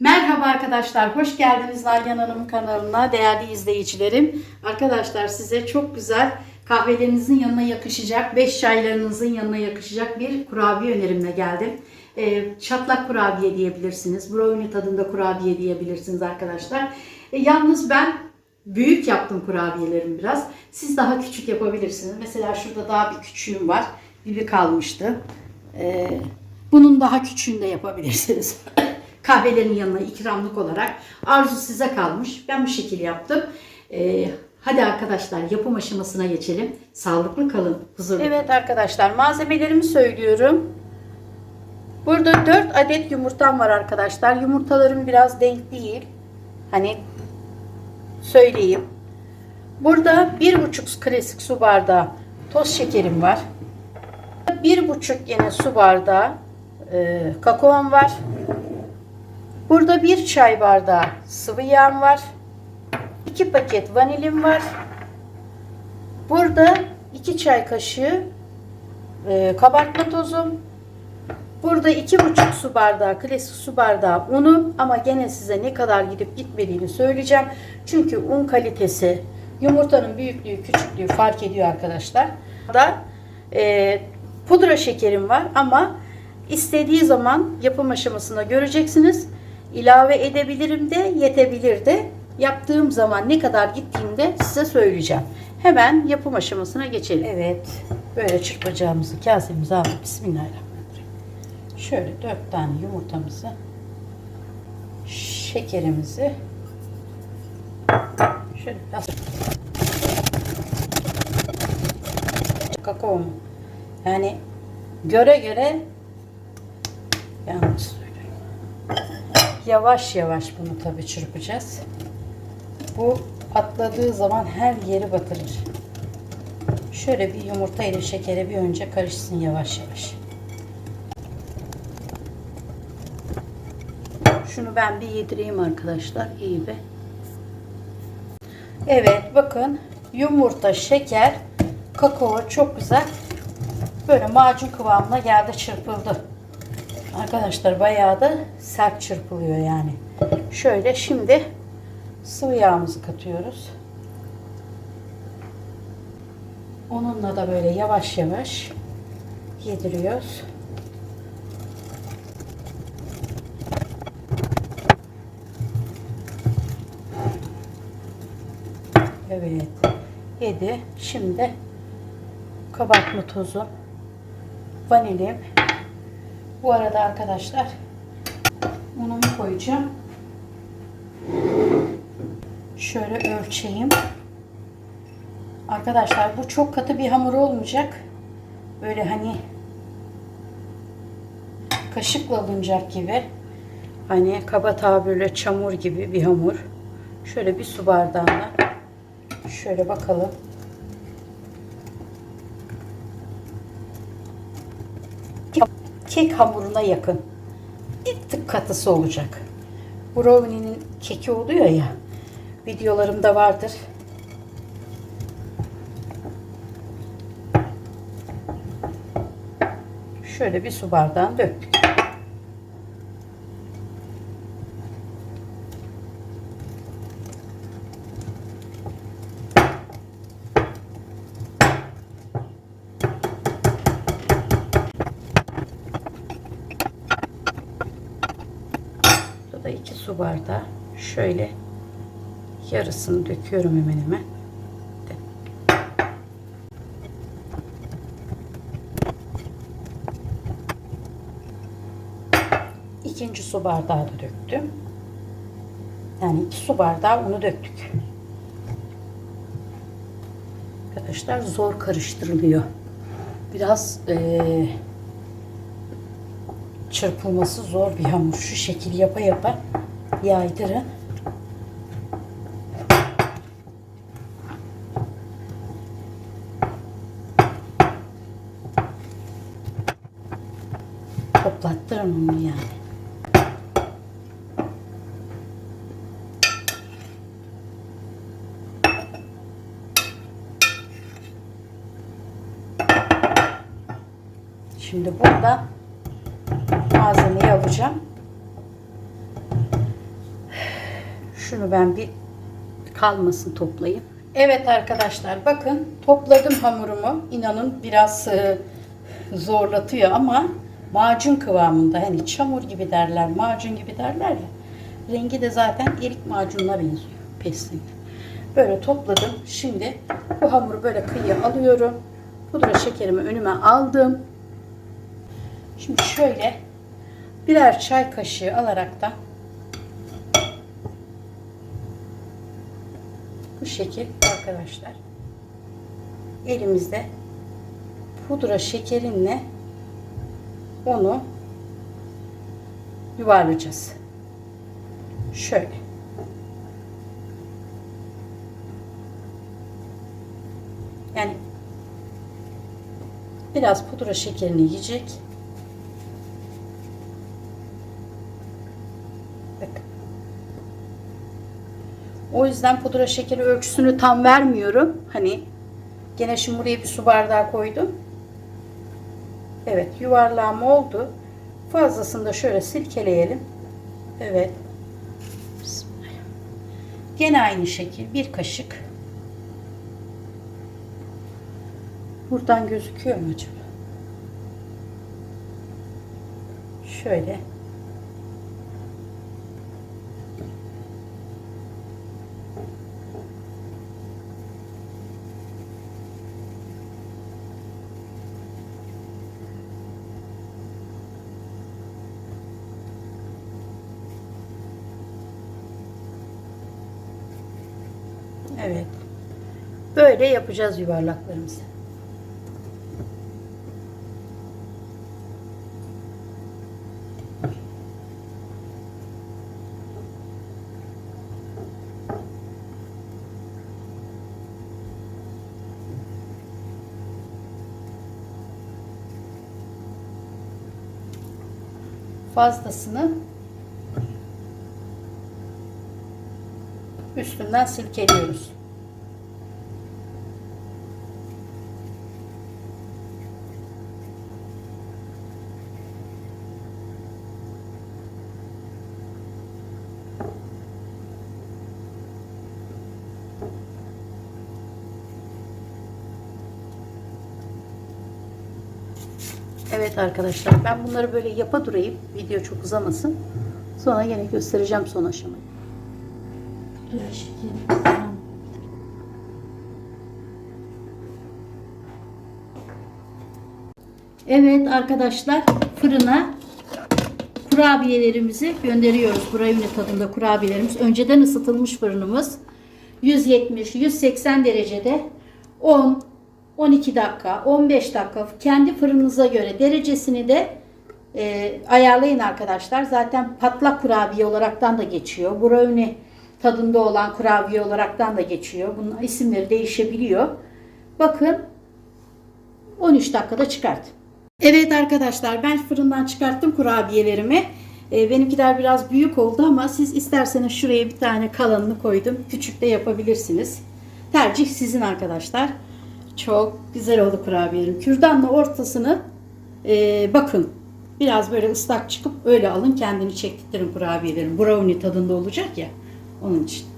Merhaba arkadaşlar, hoş geldiniz Nalan Hanım kanalına değerli izleyicilerim. Arkadaşlar size çok güzel kahvelerinizin yanına yakışacak, beş çaylarınızın yanına yakışacak bir kurabiye önerimle geldim. Ee, çatlak kurabiye diyebilirsiniz, brownie tadında kurabiye diyebilirsiniz arkadaşlar. Ee, yalnız ben büyük yaptım kurabiyelerimi biraz. Siz daha küçük yapabilirsiniz. Mesela şurada daha bir küçüğüm var, bir kalmıştı. Ee, bunun daha küçüğünü de yapabilirsiniz. kahvelerin yanına ikramlık olarak. Arzu size kalmış. Ben bu şekil yaptım. Ee, hadi arkadaşlar yapım aşamasına geçelim. Sağlıklı kalın, huzurlu. Evet arkadaşlar malzemelerimi söylüyorum. Burada 4 adet yumurtam var arkadaşlar. Yumurtalarım biraz denk değil. Hani söyleyeyim. Burada 1,5 klasik su bardağı toz şekerim var. 1,5 yine su bardağı e, kakaom var. Burada bir çay bardağı sıvı yağım var. 2 paket vanilim var. Burada 2 çay kaşığı e, kabartma tozum. Burada 2,5 su bardağı klasik su bardağı unum ama gene size ne kadar gidip gitmediğini söyleyeceğim. Çünkü un kalitesi, yumurtanın büyüklüğü, küçüklüğü fark ediyor arkadaşlar. Da e, pudra şekerim var ama istediği zaman yapım aşamasında göreceksiniz ilave edebilirim de yetebilir de yaptığım zaman ne kadar gittiğini de size söyleyeceğim. Hemen yapım aşamasına geçelim. Evet. Böyle çırpacağımızı kasemize alıp Bismillahirrahmanirrahim. Şöyle dört tane yumurtamızı şekerimizi şöyle biraz kakao mu? Yani göre göre söylüyorum. Yavaş yavaş bunu tabi çırpacağız. Bu atladığı zaman her yeri batırır. Şöyle bir yumurta ile şekeri bir önce karışsın yavaş yavaş. Şunu ben bir yedireyim arkadaşlar. iyi bir. Evet bakın yumurta, şeker, kakao çok güzel. Böyle macun kıvamına geldi çırpıldı. Arkadaşlar bayağı da sert çırpılıyor yani. Şöyle şimdi sıvı yağımızı katıyoruz. Onunla da böyle yavaş yavaş yediriyoruz. Evet. Yedi. Şimdi kabartma tozu, vanilim. Bu arada arkadaşlar unumu koyacağım. Şöyle ölçeyim. Arkadaşlar bu çok katı bir hamur olmayacak. Böyle hani kaşıkla alınacak gibi. Hani kaba tabirle çamur gibi bir hamur. Şöyle bir su bardağına. Şöyle bakalım. Kek hamuruna yakın. Bir tık katısı olacak. Brownie'nin keki oluyor ya. Videolarımda vardır. Şöyle bir su bardağını döktük. Burada da iki su bardağı. Şöyle yarısını döküyorum hemen hemen. İkinci su bardağı da döktüm. Yani iki su bardağı unu döktük. Arkadaşlar zor karıştırılıyor. Biraz eee çırpılması zor bir hamur. Şu şekil yapa yapa yaydırın. Toplattırın onu yani. Şimdi burada malzemeyi alacağım. Şunu ben bir kalmasın toplayayım. Evet arkadaşlar bakın topladım hamurumu. İnanın biraz e, zorlatıyor ama macun kıvamında. Hani çamur gibi derler, macun gibi derler ya. Rengi de zaten erik macununa benziyor. Pestin. Böyle topladım. Şimdi bu hamuru böyle kıyıya alıyorum. Pudra şekerimi önüme aldım. Şimdi şöyle birer çay kaşığı alarak da şekil arkadaşlar elimizde pudra şekerinle onu yuvarlayacağız. Şöyle. Yani biraz pudra şekerini yiyecek. O yüzden pudra şekeri ölçüsünü tam vermiyorum. Hani gene şimdi buraya bir su bardağı koydum. Evet yuvarlağım oldu. Fazlasını da şöyle silkeleyelim. Evet. Gene aynı şekil bir kaşık. Buradan gözüküyor mu acaba? Şöyle. Evet. Böyle yapacağız yuvarlaklarımızı. Fazlasını üstünden silkeliyoruz. Evet arkadaşlar ben bunları böyle yapa durayım. Video çok uzamasın. Sonra yine göstereceğim son aşamayı. Pudra şekeri falan. Evet arkadaşlar fırına kurabiyelerimizi gönderiyoruz. Brownie tadında kurabiyelerimiz. Önceden ısıtılmış fırınımız. 170-180 derecede 10 12 dakika, 15 dakika kendi fırınınıza göre derecesini de e, ayarlayın arkadaşlar. Zaten patlak kurabiye olaraktan da geçiyor. Brownie tadında olan kurabiye olaraktan da geçiyor. Bunun isimleri değişebiliyor. Bakın 13 dakikada çıkart. Evet arkadaşlar ben fırından çıkarttım kurabiyelerimi. E, benimkiler biraz büyük oldu ama siz isterseniz şuraya bir tane kalanını koydum. Küçük de yapabilirsiniz. Tercih sizin arkadaşlar. Çok güzel oldu kurabiyelerim. Kürdanla ortasını e, bakın biraz böyle ıslak çıkıp öyle alın kendini çektirtirin kurabiyelerin. Brownie tadında olacak ya onun için.